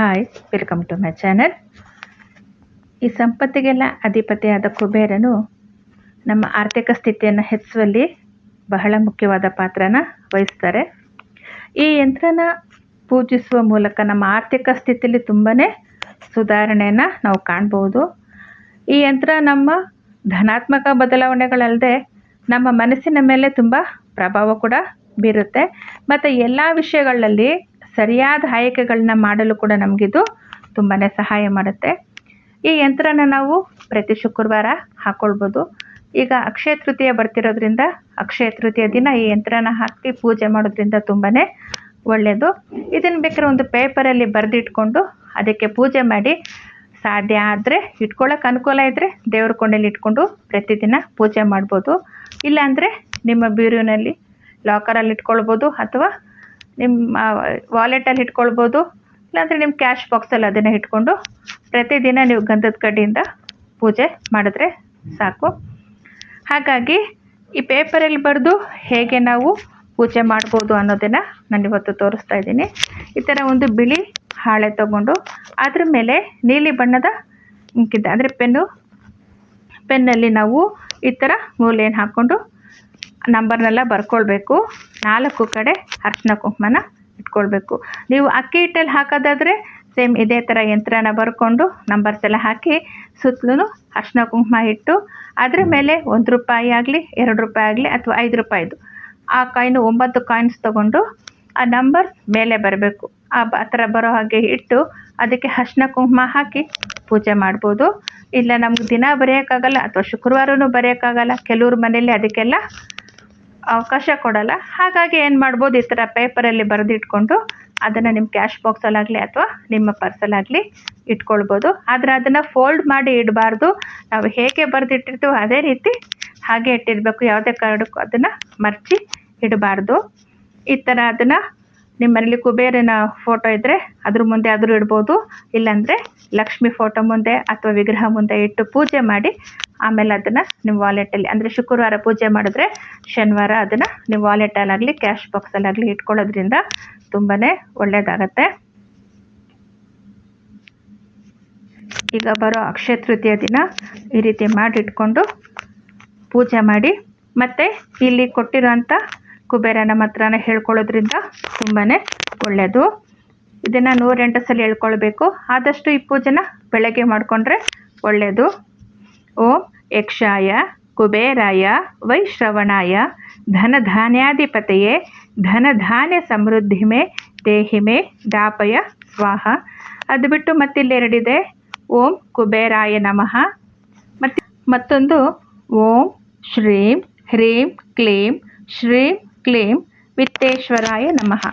Hi welcome to my channel ಈ ಸಂಪತ್ತಿಗೆಲ್ಲ ಅಧಿಪತಿಯಾದ ಕುಬೇರನು ನಮ್ಮ ಆರ್ಥಿಕ ಸ್ಥಿತಿಯನ್ನು ಹೆಚ್ಚಿಸುವಲ್ಲಿ ಬಹಳ ಮುಖ್ಯವಾದ ಪಾತ್ರನ ವಹಿಸ್ತಾರೆ. ಈ ಯಂತ್ರನ ಪೂಜಿಸುವ ಮೂಲಕ ನಮ್ಮ ಆರ್ಥಿಕ ಸ್ಥಿತಿಯಲ್ಲಿ ತುಂಬಾ ಸುಧಾರಣೆಯನ್ನು ನಾವು ಕಾಣ್ಬೋದು. ಈ ಯಂತ್ರ ನಮ್ಮ ಧನಾತ್ಮಕ ಬದಲಾವಣೆಗಳಲ್ಲದೆ ನಮ್ಮ ಮನಸ್ಸಿನ ಮೇಲೆ ತುಂಬ ಪ್ರಭಾವ ಕೂಡ ಬೀರುತ್ತೆ. ಮತ್ತು ಎಲ್ಲ ವಿಷಯಗಳಲ್ಲಿ ಸರಿಯಾದ ಆಯ್ಕೆಗಳನ್ನ ಮಾಡಲು ಕೂಡ ನಮಗಿದು ತುಂಬಾ ಸಹಾಯ ಮಾಡುತ್ತೆ. ಈ ಯಂತ್ರನ ನಾವು ಪ್ರತಿ ಶುಕ್ರವಾರ ಹಾಕ್ಕೊಳ್ಬೋದು ಈಗ ಅಕ್ಷಯ ತೃತೀಯ ಬರ್ತಿರೋದ್ರಿಂದ ಅಕ್ಷಯ ತೃತೀಯ ದಿನ ಈ ಯಂತ್ರನ ಹಾಕಿ ಪೂಜೆ ಮಾಡೋದ್ರಿಂದ ತುಂಬಾ ಒಳ್ಳೆಯದು ಇದನ್ನು ಬೇಕಾದ್ರೆ ಒಂದು ಪೇಪರಲ್ಲಿ ಬರೆದಿಟ್ಕೊಂಡು ಅದಕ್ಕೆ ಪೂಜೆ ಮಾಡಿ ಸಾಧ್ಯ ಆದರೆ ಇಟ್ಕೊಳ್ಳೋಕೆ ಅನುಕೂಲ ಇದ್ದರೆ ದೇವ್ರ ಕೊಂಡಲ್ಲಿ ಇಟ್ಕೊಂಡು ಪ್ರತಿದಿನ ಪೂಜೆ ಮಾಡ್ಬೋದು. ಇಲ್ಲಾಂದರೆ ನಿಮ್ಮ ಬೀರುವಿನಲ್ಲಿ ಲಾಕರಲ್ಲಿ ಇಟ್ಕೊಳ್ಬೋದು ಅಥವಾ ನಿಮ್ಮ ವಾಲೆಟಲ್ಲಿ ಇಟ್ಕೊಳ್ಬೋದು. ಇಲ್ಲಾಂದರೆ ನಿಮ್ಮ ಕ್ಯಾಶ್ ಬಾಕ್ಸಲ್ಲಿ ಅದನ್ನು ಇಟ್ಕೊಂಡು ಪ್ರತಿದಿನ ನೀವು ಗಂಧದ ಕಡ್ಡಿಯಿಂದ ಪೂಜೆ ಮಾಡಿದ್ರೆ ಸಾಕು. ಹಾಗಾಗಿ ಈ ಪೇಪರಲ್ಲಿ ಬರೆದು ಹೇಗೆ ನಾವು ಪೂಜೆ ಮಾಡ್ಬೋದು ಅನ್ನೋದನ್ನು ನಾನು ಇವತ್ತು ತೋರಿಸ್ತಾ ಇದ್ದೀನಿ. ಈ ಥರ ಒಂದು ಬಿಳಿ ಹಾಳೆ ತಗೊಂಡು ಅದ್ರ ಮೇಲೆ ನೀಲಿ ಬಣ್ಣದ ಇಂಕಿದ್ದ ಅಂದರೆ ಪೆನ್ನು, ಪೆನ್ನಲ್ಲಿ ನಾವು ಈ ಥರ ಮೂಲೆಯನ್ನು ಹಾಕ್ಕೊಂಡು ನಂಬರ್ನೆಲ್ಲ ಬರ್ಕೊಳ್ಬೇಕು. ನಾಲ್ಕು ಕಡೆ ಅರ್ಶಿನ ಕುಂಕುಮನ ಇಟ್ಕೊಳ್ಬೇಕು. ನೀವು ಅಕ್ಕಿ ಹಿಟ್ಟಲ್ಲಿ ಹಾಕೋದಾದರೆ ಸೇಮ್ ಇದೇ ಥರ ಯಂತ್ರನ ಬರ್ಕೊಂಡು ನಂಬರ್ಸ್ ಎಲ್ಲ ಹಾಕಿ ಸುತ್ತಲೂ ಅರ್ಶಿನ ಕುಂಕುಮ ಇಟ್ಟು ಅದ್ರ ಮೇಲೆ ಒಂದು ರೂಪಾಯಿ ಆಗಲಿ, ಎರಡು ರೂಪಾಯಿ ಆಗಲಿ ಅಥವಾ ಐದು ರೂಪಾಯಿದು ಆ ಕಾಯಿನು ಒಂಬತ್ತು ಕಾಯಿನ್ಸ್ ತೊಗೊಂಡು ಆ ನಂಬರ್ ಮೇಲೆ ಬರಬೇಕು. ಆ ಥರ ಬರೋ ಹಾಗೆ ಇಟ್ಟು ಅದಕ್ಕೆ ಅರ್ಶಿನ ಕುಂಕುಮ ಹಾಕಿ ಪೂಜೆ ಮಾಡ್ಬೋದು. ಇಲ್ಲ ನಮ್ಗೆ ದಿನ ಬರೆಯೋಕ್ಕಾಗಲ್ಲ ಅಥವಾ ಶುಕ್ರವಾರವೂ ಬರೆಯೋಕ್ಕಾಗಲ್ಲ. ಕೆಲವ್ರ ಮನೇಲಿ ಅದಕ್ಕೆಲ್ಲ ಅವಕಾಶ ಕೊಡಲ್ಲ. ಹಾಗಾಗಿ ಏನು ಮಾಡ್ಬೋದು? ಈ ಥರ ಪೇಪರಲ್ಲಿ ಬರೆದಿಟ್ಕೊಂಡು ಅದನ್ನು ನಿಮ್ಮ ಕ್ಯಾಶ್ ಬಾಕ್ಸಲ್ಲಾಗಲಿ ಅಥವಾ ನಿಮ್ಮ ಪರ್ಸಲ್ಲಾಗಲಿ ಇಟ್ಕೊಳ್ಬೋದು. ಆದರೆ ಅದನ್ನು ಫೋಲ್ಡ್ ಮಾಡಿ ಇಡಬಾರ್ದು. ನಾವು ಹೇಗೆ ಬರೆದಿಟ್ಟಿರ್ತೀವೋ ಅದೇ ರೀತಿ ಹಾಗೆ ಇಟ್ಟಿರಬೇಕು. ಯಾವುದೇ ಕಾರಣಕ್ಕೂ ಅದನ್ನು ಮರ್ಚಿ ಇಡಬಾರ್ದು. ಈ ಥರ ಅದನ್ನು ನಿಮ್ಮ ಮನೇಲಿ ಕುಬೇರನ ಫೋಟೋ ಇದ್ದರೆ ಅದ್ರ ಮುಂದೆ ಆದರೂ ಇಡ್ಬೋದು. ಇಲ್ಲಾಂದರೆ ಲಕ್ಷ್ಮಿ ಫೋಟೋ ಮುಂದೆ ಅಥವಾ ವಿಗ್ರಹ ಮುಂದೆ ಇಟ್ಟು ಪೂಜೆ ಮಾಡಿ ಆಮೇಲೆ ಅದನ್ನು ನಿಮ್ಮ ವಾಲೆಟಲ್ಲಿ ಅಂದರೆ ಶುಕ್ರವಾರ ಪೂಜೆ ಮಾಡಿದ್ರೆ ಶನಿವಾರ ಅದನ್ನು ನಿಮ್ಮ ವಾಲೆಟಲ್ಲಾಗಲಿ ಕ್ಯಾಶ್ ಬಾಕ್ಸಲ್ಲಾಗಲಿ ಇಟ್ಕೊಳ್ಳೋದ್ರಿಂದ ತುಂಬಾ ಒಳ್ಳೆಯದಾಗತ್ತೆ ಈಗ ಬರೋ ಅಕ್ಷಯ ತೃತೀಯ ದಿನ ಈ ರೀತಿ ಮಾಡಿಟ್ಕೊಂಡು ಪೂಜೆ ಮಾಡಿ, ಮತ್ತು ಇಲ್ಲಿ ಕೊಟ್ಟಿರೋಂಥ ಕುಬೇರನ ಹತ್ರನೇ ಹೇಳ್ಕೊಳ್ಳೋದ್ರಿಂದ ತುಂಬಾ ಒಳ್ಳೆಯದು ಇದನ್ನು ನೂರೆಂಟು ಸಲ ಹೇಳ್ಕೊಳ್ಬೇಕು. ಆದಷ್ಟು ಈ ಪೂಜೆನ ಬೆಳಗ್ಗೆ ಮಾಡಿಕೊಂಡ್ರೆ ಒಳ್ಳೆಯದು ಓಂ ಯಕ್ಷಾಯ ಕುಬೇರಾಯ ವೈಶ್ರವಣಾಯ ಧನಧಾನ್ಯಾಧಿಪತೆಯೇ ಧನಧಾನ್ಯ ಸಮೃದ್ಧಿಮೆ ದೇಹಿಮೆ ದಾಪಯ ಸ್ವಾಹ. ಅದು ಬಿಟ್ಟು ಮತ್ತಿಲ್ಲೆರಡಿದೆ? ಓಂ ಕುಬೇರಾಯ ನಮಃ. ಮತ್ತು ಮತ್ತೊಂದು ಓಂ ಶ್ರೀಂ ಹ್ರೀಂ ಕ್ಲೀಂ ಶ್ರೀಂ ಕ್ಲೀಂ ವಿತ್ತೇಶ್ವರಾಯ ನಮಃ.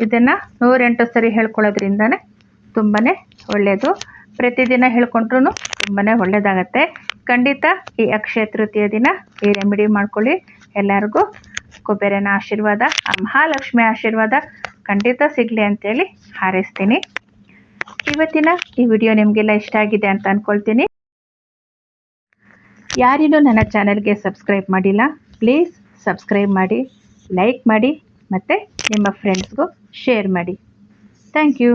ಇದನ್ನು ನೂರೆಂಟು ಸರಿ ಹೇಳ್ಕೊಳ್ಳೋದ್ರಿಂದನೇ ತುಂಬಾ ಒಳ್ಳೆಯದು ಪ್ರತಿದಿನ ಹೇಳ್ಕೊಂಡ್ರೂ ತುಂಬಾ ಒಳ್ಳೆಯದಾಗತ್ತೆ ಖಂಡಿತ ಈ ಅಕ್ಷಯ ತೃತೀಯ ದಿನ ಈ ರೆಮಿಡಿ ಮಾಡ್ಕೊಳ್ಳಿ. ಎಲ್ಲರಿಗೂ ಕುಬೇರನ ಆಶೀರ್ವಾದ, ಆ ಮಹಾಲಕ್ಷ್ಮಿ ಆಶೀರ್ವಾದ ಖಂಡಿತ ಸಿಗಲಿ ಅಂತೇಳಿ ಹಾರೈಸ್ತೀನಿ. ಇವತ್ತಿನ ಈ ವಿಡಿಯೋ ನಿಮಗೆಲ್ಲ ಇಷ್ಟ ಆಗಿದೆ ಅಂತ ಅಂದ್ಕೊಳ್ತೀನಿ ಯಾರಿನೂ ನನ್ನ ಚಾನಲ್ಗೆ ಸಬ್ಸ್ಕ್ರೈಬ್ ಮಾಡಿಲ್ಲ, ಪ್ಲೀಸ್ ಸಬ್ಸ್ಕ್ರೈಬ್ ಮಾಡಿ, ಲೈಕ್ ಮಾಡಿ ಮತ್ತು ನಿಮ್ಮ ಫ್ರೆಂಡ್ಸ್ಗೂ ಶೇರ್ ಮಾಡಿ. Thank you.